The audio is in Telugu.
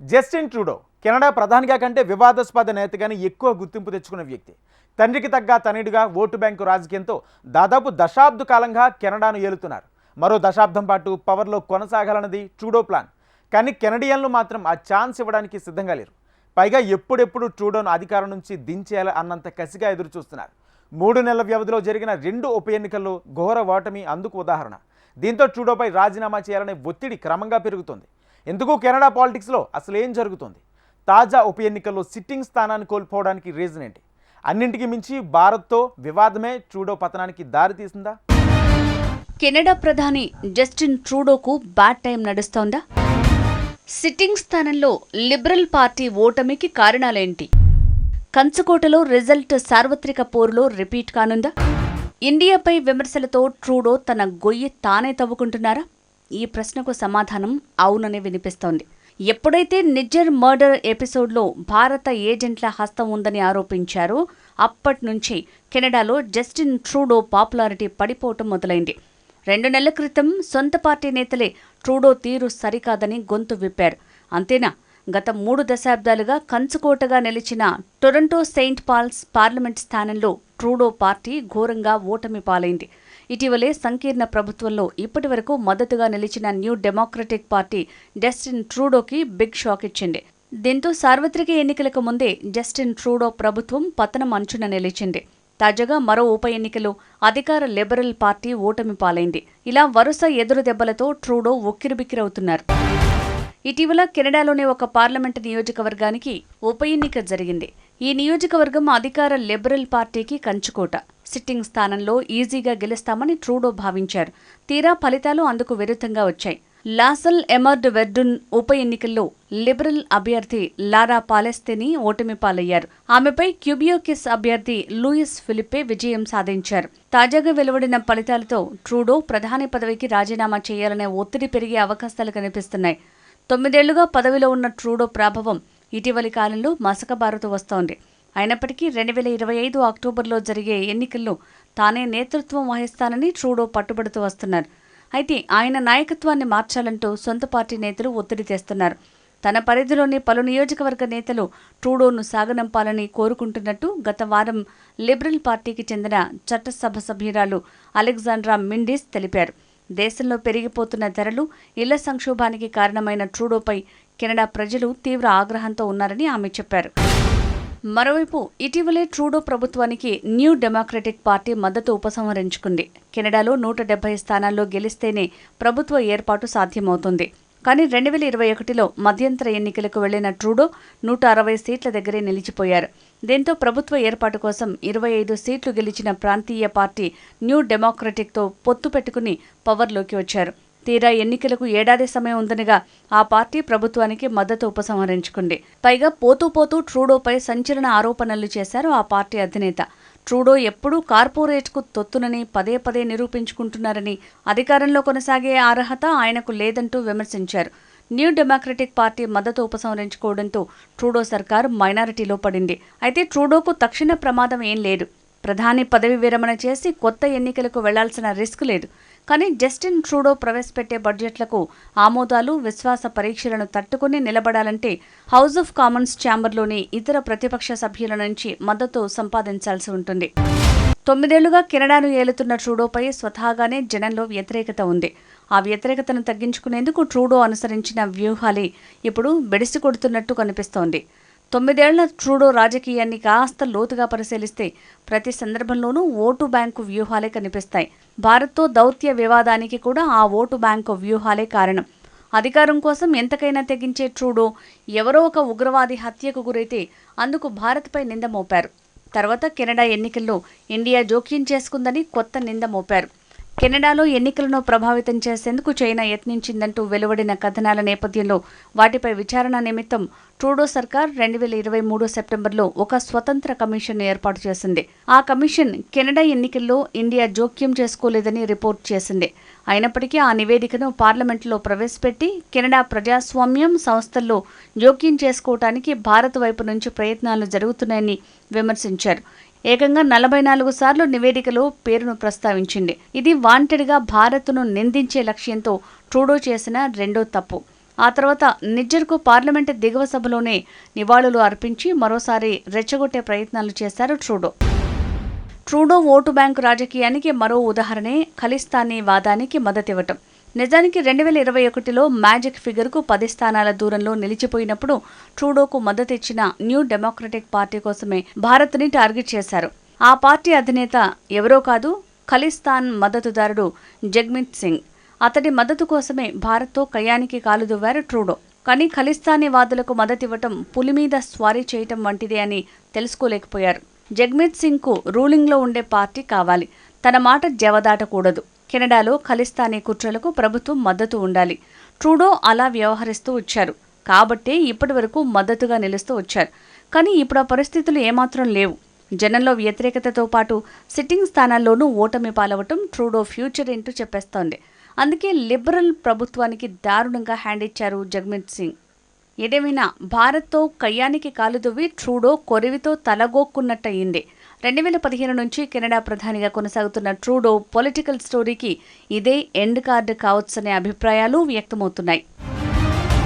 జస్టిన్ ట్రూడో కెనడా ప్రధానిగా కంటే వివాదాస్పద నేతగానే ఎక్కువ గుర్తింపు తెచ్చుకున్న వ్యక్తి. తండ్రికి తగ్గ తనయుడిగా ఓటు బ్యాంకు రాజకీయంతో దాదాపు దశాబ్ద కాలంగా కెనడాను ఏలుతున్నారు. మరో దశాబ్దం పాటు పవర్లో కొనసాగాలన్నది ట్రూడో ప్లాన్. కానీ కెనడియన్లు మాత్రం ఆ ఛాన్స్ ఇవ్వడానికి సిద్ధంగా లేరు. పైగా ఎప్పుడెప్పుడు ట్రూడోను అధికారం నుంచి దించేయాలి అన్నంత కసిగా ఎదురు చూస్తున్నారు మూడు నెలల వ్యవధిలో జరిగిన రెండు ఉప ఎన్నికల్లో ఘోర ఓటమి అందుకు ఉదాహరణ. దీంతో ట్రూడోపై రాజీనామా చేయాలనే ఒత్తిడి క్రమంగా పెరుగుతుంది. ఎందుకు కెనడా పాలిటిక్స్లో అసలు ఏం జరుగుతోంది? తాజా ఉప ఎన్నికల్లో సిట్టింగ్ స్థానాన్ని కోల్పోవడానికి రీజన్ ఏంటి? అన్నింటికి మించి భారత్తో వివాదమే ట్రూడో పతనానికి దారితీసిందా కెనడా ప్రధాని జస్టిన్ ట్రూడోకు బ్యాడ్ టైం నడుస్తోందా? సిట్టింగ్ స్థానంలో లిబరల్ పార్టీ ఓటమికి కారణాలేంటి? కంచుకోటలో రిజల్ట్ సార్వత్రిక పోరులో రిపీట్ కానుందా? ఇండియాపై విమర్శలతో ట్రూడో తన గొయ్యి తానే తవ్వుకుంటున్నారా? ఈ ప్రశ్నకు సమాధానం అవుననే వినిపిస్తోంది. ఎప్పుడైతే నిజ్జర్ మర్డర్ ఎపిసోడ్లో భారత ఏజెంట్ల హస్తం ఉందని ఆరోపించారో అప్పటి నుంచి కెనడాలో జస్టిన్ ట్రూడో పాపులారిటీ పడిపోవటం మొదలైంది. రెండు నెలల క్రితం సొంత పార్టీ నేతలే ట్రూడో తీరు సరికాదని గొంతు విప్పారు. అంతేనా? గత మూడు దశాబ్దాలుగా కంచుకోటగా నిలిచిన టొరంటో సెయింట్ పాల్స్ పార్లమెంట్ స్థానంలో ట్రూడో పార్టీ ఘోరంగా ఓటమి పాలైంది. ఇటీవలే సంకీర్ణ ప్రభుత్వంలో ఇప్పటి వరకు మద్దతుగా నిలిచిన న్యూ డెమోక్రటిక్ పార్టీ జస్టిన్ ట్రూడోకి బిగ్ షాక్ ఇచ్చింది. దీంతో సార్వత్రిక ఎన్నికలకు ముందే జస్టిన్ ట్రూడో ప్రభుత్వం పతనం అంచున నిలిచింది. తాజాగా మరో ఉప ఎన్నికలో అధికార లిబరల్ పార్టీ ఓటమి పాలైంది. ఇలా వరుస ఎదురు దెబ్బలతో ట్రూడో ఉక్కిరిబిక్కిరవుతున్నారు. ఇటీవల కెనడాలోని ఒక పార్లమెంటు నియోజకవర్గానికి ఉప ఎన్నిక జరిగింది. ఈ నియోజకవర్గం అధికార లిబరల్ పార్టీకి కంచుకోట. సిట్టింగ్ స్థానంలో ఈజీగా గెలుస్తామని ట్రూడో భావించారు. తీరా ఫలితాలు అందుకు విరుద్ధంగా వచ్చాయి. లాసల్ ఎమర్డ్ వెర్డున్ ఉప ఎన్నికల్లో లిబరల్ అభ్యర్థి లారా పాలెస్తేని ఓటమి పాలయ్యారు. ఆమెపై క్యూబియోకిస్ అభ్యర్థి లూయిస్ ఫిలిప్పే విజయం సాధించారు. తాజాగా వెలువడిన ఫలితాలతో ట్రూడో ప్రధాని పదవికి రాజీనామా చేయాలనే ఒత్తిడి పెరిగే అవకాశాలు కనిపిస్తున్నాయి. తొమ్మిదేళ్ళుగా పదవిలో ఉన్న ట్రూడో ప్రభావం ఇటీవలి కాలంలో మసకబారుతూ వస్తోంది. అయినప్పటికీ రెండు వేల ఇరవై ఐదు అక్టోబర్లో జరిగే ఎన్నికల్లో తానే నేతృత్వం వహిస్తానని ట్రూడో పట్టుబడుతూ వస్తున్నారు. అయితే ఆయన నాయకత్వాన్ని మార్చాలంటూ సొంత పార్టీ నేతలు ఒత్తిడి తెస్తున్నారు. తన పరిధిలోని పలు నియోజకవర్గ నేతలు ట్రూడోను సాగనంపాలని కోరుకుంటున్నట్టు గత వారం లిబరల్ పార్టీకి చెందిన చట్టసభ సభ్యురాలు అలెగ్జాండ్రా మిండిస్ తెలిపారు. దేశంలో పెరిగిపోతున్న ధరలు ఇళ్ళ సంక్షోభానికి కారణమైన ట్రూడోపై కెనడా ప్రజలు తీవ్ర ఆగ్రహంతో ఉన్నారని ఆమె చెప్పారు. మరోవైపు ఇటీవలే ట్రూడో ప్రభుత్వానికి న్యూ డెమోక్రటిక్ పార్టీ మద్దతు ఉపసంహరించుకుంది. కెనడాలో నూట డెబ్బై స్థానాల్లో గెలిస్తేనే ప్రభుత్వ ఏర్పాటు సాధ్యమవుతుంది. కానీ రెండు వేల ఇరవై ఒకటిలో మధ్యంతర ఎన్నికలకు వెళ్ళిన ట్రూడో నూట అరవై సీట్ల దగ్గరే నిలిచిపోయారు. దీంతో ప్రభుత్వ ఏర్పాటు కోసం ఇరవై ఐదు సీట్లు గెలిచిన ప్రాంతీయ పార్టీ న్యూ డెమోక్రటిక్తో పొత్తు పెట్టుకుని పవర్లోకి వచ్చారు. తీరా ఎన్నికలకు ఏడాది సమయం ఉందనగా ఆ పార్టీ ప్రభుత్వానికి మద్దతు ఉపసంహరించుకుంది. పైగా పోతూ పోతూ ట్రూడోపై సంచలన ఆరోపణలు చేశారు ఆ పార్టీ అధినేత. ట్రూడో ఎప్పుడూ కార్పొరేట్కు తొత్తునని పదే పదే నిరూపించుకుంటున్నారని అధికారంలో కొనసాగే అర్హత ఆయనకు లేదంటూ విమర్శించారు. న్యూ డెమోక్రటిక్ పార్టీ మద్దతు ఉపసంహరించుకోవడంతో ట్రూడో సర్కార్ మైనారిటీలో పడింది. అయితే ట్రూడోకు తక్షణ ప్రమాదం ఏం లేదు. ప్రధాని పదవి విరమణ చేసి కొత్త ఎన్నికలకు వెళ్ళాల్సిన రిస్క్ లేదు. కానీ జస్టిన్ ట్రూడో ప్రవేశపెట్టే బడ్జెట్లకు ఆమోదాలు విశ్వాస పరీక్షలను తట్టుకుని నిలబడాలంటే హౌస్ ఆఫ్ కామన్స్ ఛాంబర్లోని ఇతర ప్రతిపక్ష సభ్యుల నుంచి మద్దతు సంపాదించాల్సి ఉంటుంది. తొమ్మిదేళ్ళుగా కెనడాను ఏలుతున్న ట్రూడోపై స్వతహాగానే జనంలో వ్యతిరేకత ఉంది. ఆ వ్యతిరేకతను తగ్గించుకునేందుకు ట్రూడో అనుసరించిన వ్యూహాలే ఇప్పుడు బెడిసి కొడుతున్నట్టు కనిపిస్తోంది. తొమ్మిదేళ్ళ ట్రూడో రాజకీయాన్ని కాస్త లోతుగా పరిశీలిస్తే ప్రతి సందర్భంలోనూ ఓటు బ్యాంకు వ్యూహాలే కనిపిస్తాయి. భారత్తో దౌత్య వివాదానికి కూడా ఆ ఓటు బ్యాంకు వ్యూహాలే కారణం. అధికారం కోసం ఎంతకైనా తెగించే ట్రూడో ఎవరో ఒక ఉగ్రవాది హత్యకు గురైతే అందుకు భారత్పై నింద మోపారు. తర్వాత కెనడా ఎన్నికల్లో ఇండియా జోక్యం చేసుకుందని కొత్త నింద మోపారు. కెనడాలో ఎన్నికలను ప్రభావితం చేసేందుకు చైనా యత్నించిందంటూ వెలువడిన కథనాల నేపథ్యంలో వాటిపై విచారణ నిమిత్తం ట్రూడో సర్కార్ రెండు వేల ఇరవై మూడు సెప్టెంబర్లో ఒక స్వతంత్ర కమిషన్ ఏర్పాటు చేసింది. ఆ కమిషన్ కెనడా ఎన్నికల్లో ఇండియా జోక్యం చేసుకోలేదని రిపోర్ట్ చేసింది. అయినప్పటికీ ఆ నివేదికను పార్లమెంటులో ప్రవేశపెట్టి కెనడా ప్రజాస్వామ్యం సంస్థల్లో జోక్యం చేసుకోవటానికి భారత్ వైపు నుంచి ప్రయత్నాలు జరుగుతున్నాయని విమర్శించారు. ఏకంగా నలభై నాలుగు సార్లు నివేదికలో పేరును ప్రస్తావించింది. ఇది వాంటెడ్గా భారత్ను నిందించే లక్ష్యంతో ట్రూడో చేసిన రెండో తప్పు. ఆ తర్వాత నిజ్జర్కు పార్లమెంటు దిగువ సభలోనే నివాళులు అర్పించి మరోసారి రెచ్చగొట్టే ప్రయత్నాలు చేశారు ట్రూడో. ట్రూడో ఓటు బ్యాంకు రాజకీయానికి మరో ఉదాహరణే ఖలిస్తానీ వాదానికి మద్దతివ్వటం. నిజానికి రెండు వేల ఇరవై ఒకటిలో మ్యాజిక్ ఫిగర్కు పది స్థానాల దూరంలో నిలిచిపోయినప్పుడు ట్రూడోకు మద్దతిచ్చిన న్యూ డెమోక్రటిక్ పార్టీ కోసమే భారత్ని టార్గెట్ చేశారు. ఆ పార్టీ అధినేత ఎవరో కాదు ఖలిస్తాన్ మద్దతుదారుడు జగ్మిత్ సింగ్. అతడి మద్దతు కోసమే భారత్తో కయానికి కాలుదువ్వారు ట్రూడో. కానీ ఖలిస్తానీ వాదులకు మద్దతివ్వటం పులి మీద స్వారీ చేయటం వంటిదే అని తెలుసుకోలేకపోయారు. జగ్మీత్ సింగ్కు రూలింగ్లో ఉండే పార్టీ కావాలి. తన మాట జవదాటకూడదు. కెనడాలో ఖలిస్తానీ కుట్రలకు ప్రభుత్వం మద్దతు ఉండాలి. ట్రూడో అలా వ్యవహరిస్తూ వచ్చారు. కాబట్టే ఇప్పటివరకు మద్దతుగా నిలుస్తూ వచ్చారు. కానీ ఇప్పుడు ఆ పరిస్థితులు ఏమాత్రం లేవు. జనంలో వ్యతిరేకతతో పాటు సిట్టింగ్ స్థానాల్లోనూ ఓటమి పాలవటం ట్రూడో ఫ్యూచర్ ఏంటో చెప్పేస్తోంది. అందుకే లిబరల్ ప్రభుత్వానికి దారుణంగా హ్యాండ్ ఇచ్చారు జగ్మీత్ సింగ్. ఏదేమైనా భారత్తో కయ్యానికి కాలుదువ్వి ట్రూడో కొరివితో తలగోక్కున్నట్టయింది. రెండు వేల పదిహేను నుంచి కెనడా ప్రధానిగా కొనసాగుతున్న ట్రూడో పొలిటికల్ స్టోరీకి ఇదే ఎండ్ కార్డు కావచ్చనే అభిప్రాయాలు వ్యక్తమవుతున్నాయి.